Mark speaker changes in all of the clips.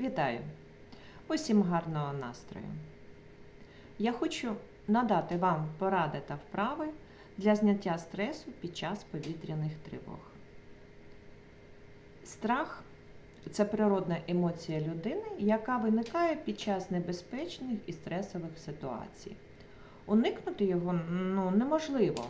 Speaker 1: Вітаю! Усім гарного настрою! Я хочу надати вам поради та вправи для зняття стресу під час повітряних тривог. Страх це природна емоція людини, яка виникає під час небезпечних і стресових ситуацій. Уникнути його ну, неможливо.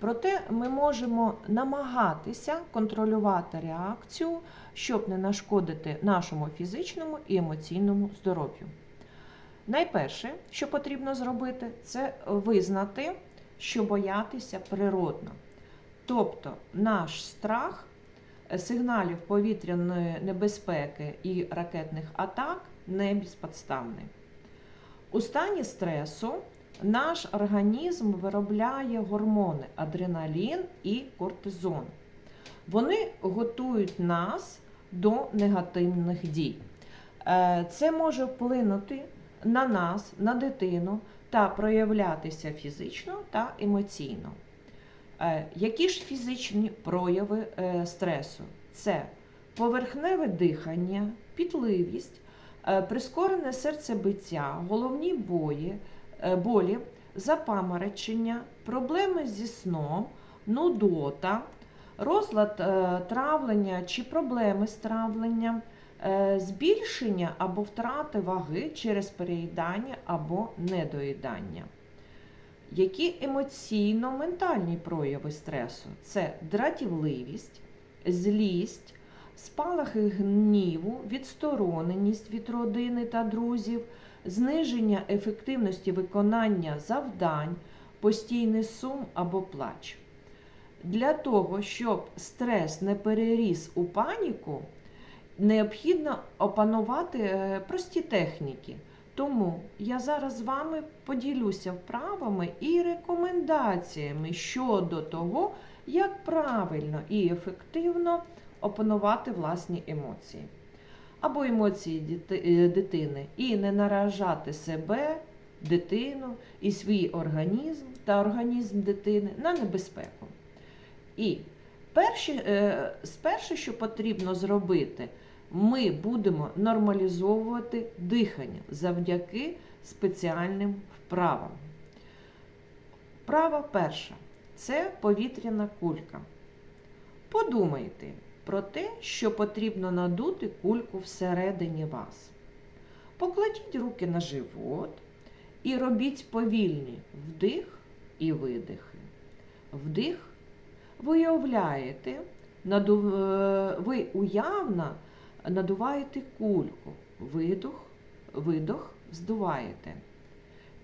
Speaker 1: Проте ми можемо намагатися контролювати реакцію, щоб не нашкодити нашому фізичному і емоційному здоров'ю. Найперше, що потрібно зробити, це визнати, що боятися природно. Тобто наш страх сигналів повітряної небезпеки і ракетних атак не безподставний. У стані стресу наш організм виробляє гормони адреналін і кортизон. Вони готують нас до негативних дій. Е, Це може вплинути на нас, на дитину та проявлятися фізично та емоційно. Е, Які ж фізичні прояви е, стресу? Це поверхневе дихання, пітливість, прискорене серцебиття, головні бої, болі, запаморочення, проблеми зі сном, нудота, розлад е, травлення чи проблеми з травленням, е, збільшення або втрати ваги через переїдання або недоїдання. Які емоційно-ментальні прояви стресу? Це дратівливість, злість, спалахи гніву, відстороненість від родини та друзів, зниження ефективності виконання завдань, постійний сум або плач. Для того, щоб стрес не переріс у паніку, необхідно опанувати е, прості техніки. Тому я зараз з вами поділюся вправами і рекомендаціями щодо того, як правильно і ефективно опанувати власні емоції або емоції е, дитини, і не наражати себе, дитину і свій організм та організм дитини на небезпеку. І перші, е, спершу, що потрібно зробити, ми будемо нормалізовувати дихання завдяки спеціальним вправам. Вправа перша це повітряна кулька. Подумайте про те, що потрібно надути кульку всередині вас. Покладіть руки на живот і робіть повільні вдих і видихи. Вдих ви уявляєте, наду- е, ви уявно надуваєте кульку, видох, видох, здуваєте.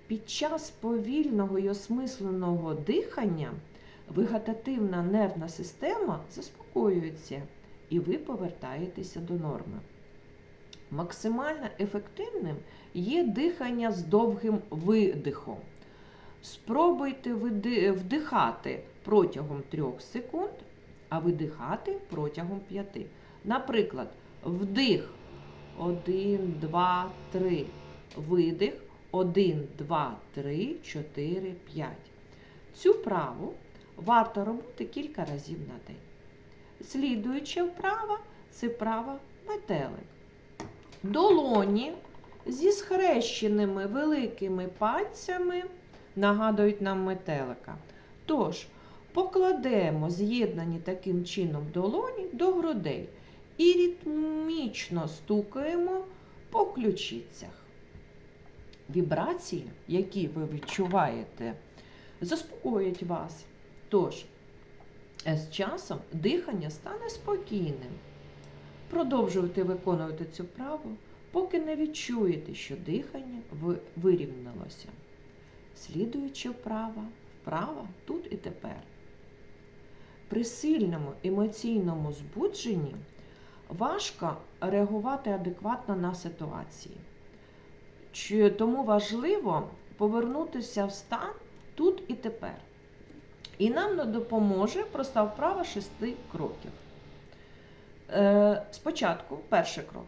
Speaker 1: Під час повільного і осмисленого дихання вегетативна нервна система заспокоюється і ви повертаєтеся до норми. Максимально ефективним є дихання з довгим видихом. Спробуйте вдихати протягом 3 секунд, а видихати протягом 5. Наприклад, вдих 1, 2, 3. Видих 1, 2, 3, 4, 5. Цю вправу варто робити кілька разів на день. Слідуюча вправа це вправа метелик. Долоні зі схрещеними великими пальцями нагадують нам метелика. Тож, покладемо з'єднані таким чином долоні до грудей і ритмічно стукаємо по ключицях. Вібрації, які ви відчуваєте, заспокоять вас. Тож, е, з часом дихання стане спокійним. Продовжуйте виконувати цю вправу, поки не відчуєте, що дихання ви- вирівнялося. Слідуюча вправа, вправа тут і тепер. При сильному емоційному збудженні важко реагувати адекватно на ситуації. Тому важливо повернутися в стан тут і тепер. І нам допоможе проста вправа шести кроків. Е, Спочатку, перший крок,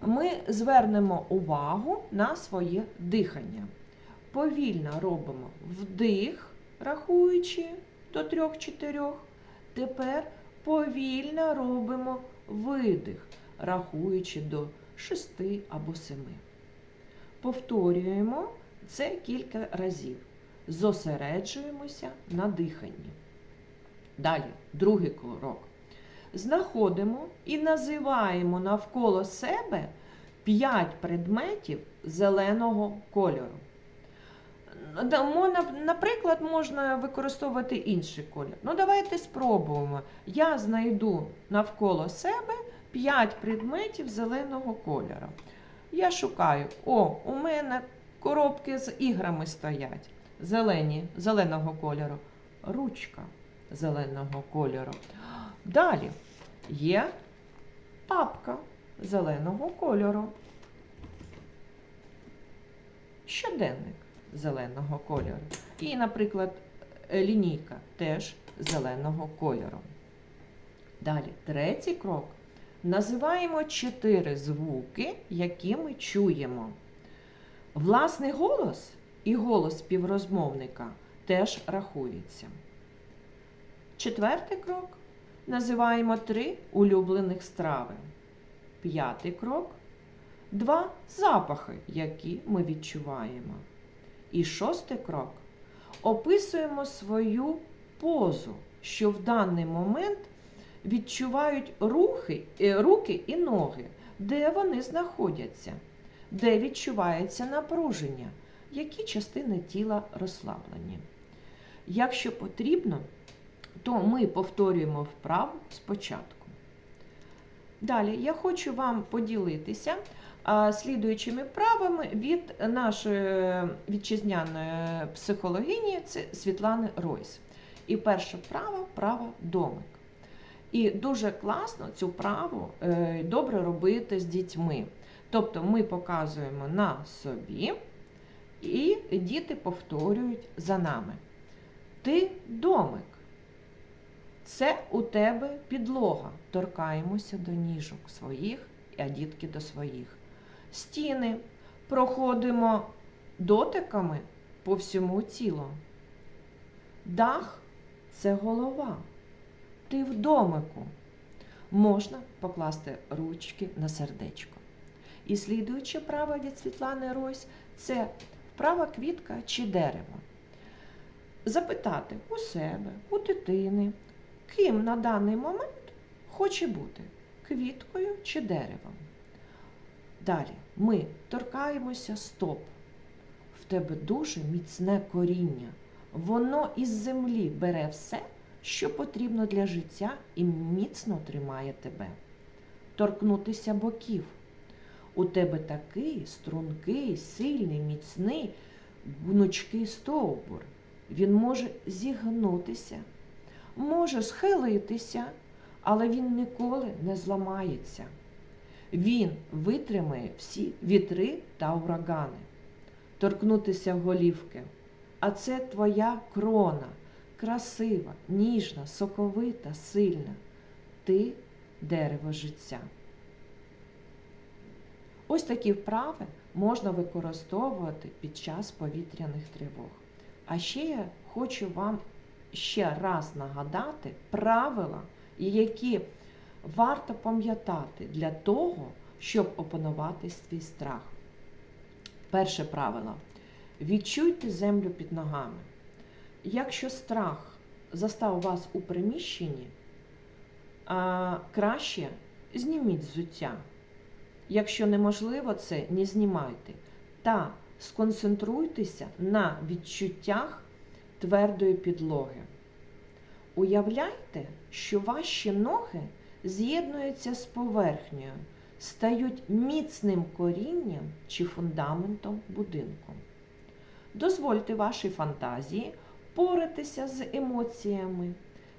Speaker 1: ми звернемо увагу на своє дихання. Повільно робимо вдих, рахуючи до 3-4. Тепер повільно робимо видих, рахуючи до 6 або 7. Повторюємо це кілька разів. Зосереджуємося на диханні. Далі, другий крок. Знаходимо і називаємо навколо себе 5 предметів зеленого кольору. Наприклад, можна використовувати інший колір. Ну, давайте спробуємо. Я знайду навколо себе 5 предметів зеленого кольору. Я шукаю. О, у мене коробки з іграми стоять. Зелені, зеленого кольору. Ручка зеленого кольору. Далі є папка зеленого кольору. Щоденник зеленого кольору. І, наприклад, е, лінійка теж зеленого кольору. Далі, третій крок. Називаємо чотири звуки, які ми чуємо. Власний голос і голос співрозмовника теж рахується. Четвертий крок. Називаємо три улюблених страви. П'ятий крок. Два запахи, які ми відчуваємо. І шостий крок. Описуємо свою позу, що в даний момент відчувають рухи, е, руки і ноги, де вони знаходяться, де відчувається напруження, які частини тіла розслаблені. Якщо потрібно, то ми повторюємо вправу спочатку. Далі я хочу вам поділитися слідуючими правами від нашої вітчизняної психологині це Світлани Ройс. І перша вправа права домик. І дуже класно цю праву е, добре робити з дітьми. Тобто ми показуємо на собі, і діти повторюють за нами. Ти домик. Це у тебе підлога. Торкаємося до ніжок своїх, а дітки до своїх. Стіни проходимо дотиками по всьому тілу. Дах це голова. Ти в домику. Можна покласти ручки на сердечко. І слідуюче право від Світлани Ройс це вправа квітка чи дерево. Запитати у себе, у дитини, ким на даний момент хоче бути квіткою чи деревом. Далі ми торкаємося стоп. В тебе дуже міцне коріння. Воно із землі бере все, що потрібно для життя, і міцно тримає тебе. Торкнутися боків. У тебе такий стрункий, сильний, міцний, гнучкий стовбур. Він може зігнутися, може схилитися, але він ніколи не зламається. Він витримає всі вітри та урагани, торкнутися голівки. А це твоя крона, красива, ніжна, соковита, сильна. Ти дерево життя. Ось такі вправи можна використовувати під час повітряних тривог. А ще я хочу вам ще раз нагадати правила, які варто пам'ятати для того, щоб опанувати свій страх. Перше правило. Відчуйте землю під ногами. Якщо страх застав вас у приміщенні, краще зніміть взуття. Якщо неможливо це, не знімайте. Та сконцентруйтеся на відчуттях твердої підлоги. Уявляйте, що ваші ноги з'єднуються з поверхнею, стають міцним корінням чи фундаментом будинку. Дозвольте вашій фантазії поратися з емоціями.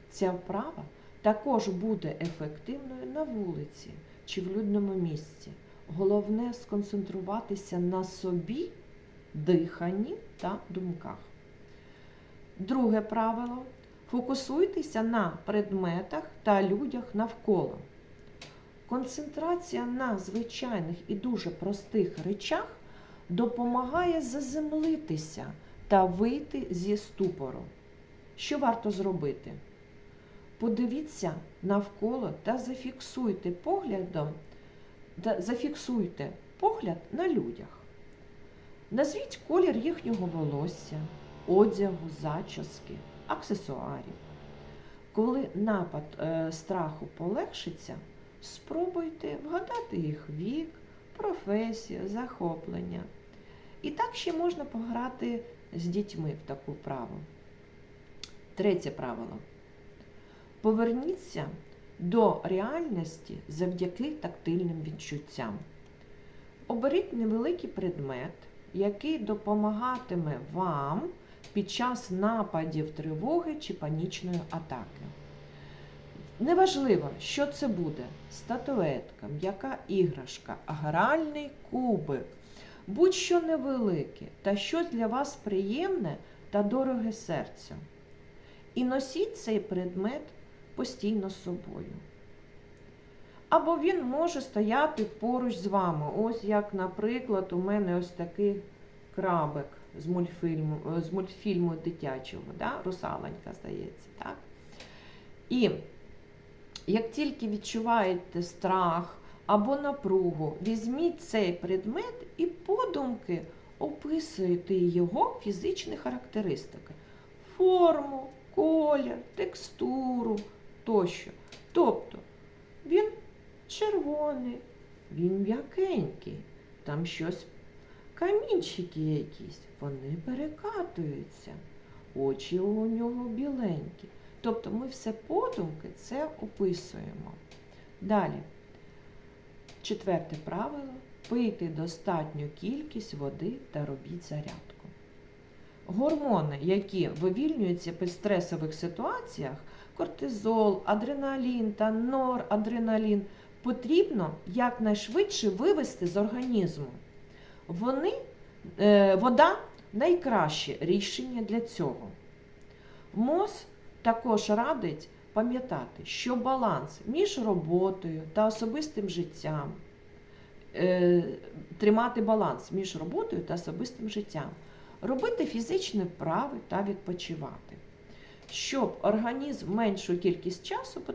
Speaker 1: Ця вправа також буде ефективною на вулиці чи в людному місці. Головне сконцентруватися на собі, диханні та думках. Друге правило. Фокусуйтеся на предметах та людях навколо. Концентрація на звичайних і дуже простих речах допомагає заземлитися та вийти зі ступору. Що варто зробити? Подивіться навколо та зафіксуйте поглядом зафіксуйте погляд на людях. Назвіть колір їхнього волосся, одягу, зачіски, аксесуарів. Коли напад е, страху полегшиться, спробуйте вгадати їх вік, професію, захоплення. І так ще можна пограти з дітьми в таку праву. Третє правило. Поверніться до реальності завдяки тактильним відчуттям. Оберіть невеликий предмет, який допомагатиме вам під час нападів тривоги чи панічної атаки. Неважливо, що це буде: статуетка, м'яка іграшка, гральний кубик, будь-що невелике та щось для вас приємне та дороге серцю. І носіть цей предмет постійно з собою. Або він може стояти поруч з вами. Ось як, наприклад, у мене ось такий крабик з мультфільму, е, з мультфільму дитячого, да? русалонька, здається. Так? І як тільки відчуваєте страх або напругу, візьміть цей предмет і подумки описуєте його фізичні характеристики, форму, колір, текстуру тощо. Тобто він червоний, він м'якенький, там щось, камінчики якісь, вони перекатуються, очі у нього біленькі. Тобто ми все подумки це описуємо. Далі, четверте правило пийте достатню кількість води та робіть зарядку. Гормони, які вивільнюються при стресових ситуаціях, кортизол, адреналін та норадреналін, потрібно якнайшвидше вивести з організму. Вони, е, вода найкраще рішення для цього. МОЗ також радить пам'ятати, що баланс між роботою та особистим життям, е, тримати баланс між роботою та особистим життям, робити фізичні вправи та відпочивати, щоб організм меншу кількість часу е,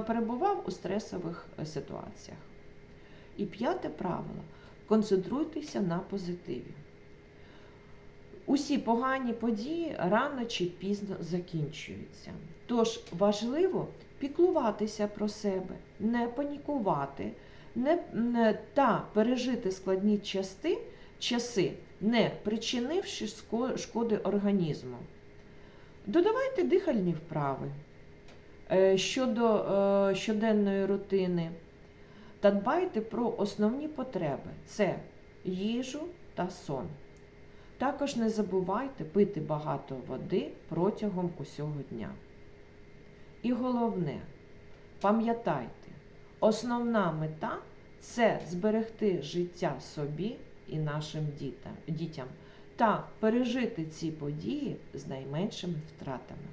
Speaker 1: перебував у стресових е, ситуаціях. І п'яте правило концентруйтеся на позитиві. Усі погані події рано чи пізно закінчуються. Тож важливо піклуватися про себе, не панікувати не, та пережити складні части, часи, не причинивши шкоди організму. Додавайте дихальні вправи е, щодо е, щоденної рутини та дбайте про основні потреби це їжу та сон. Також не забувайте пити багато води протягом усього дня. І головне, пам'ятайте, основна мета це зберегти життя собі і нашим дітям, дітям та пережити ці події з найменшими втратами.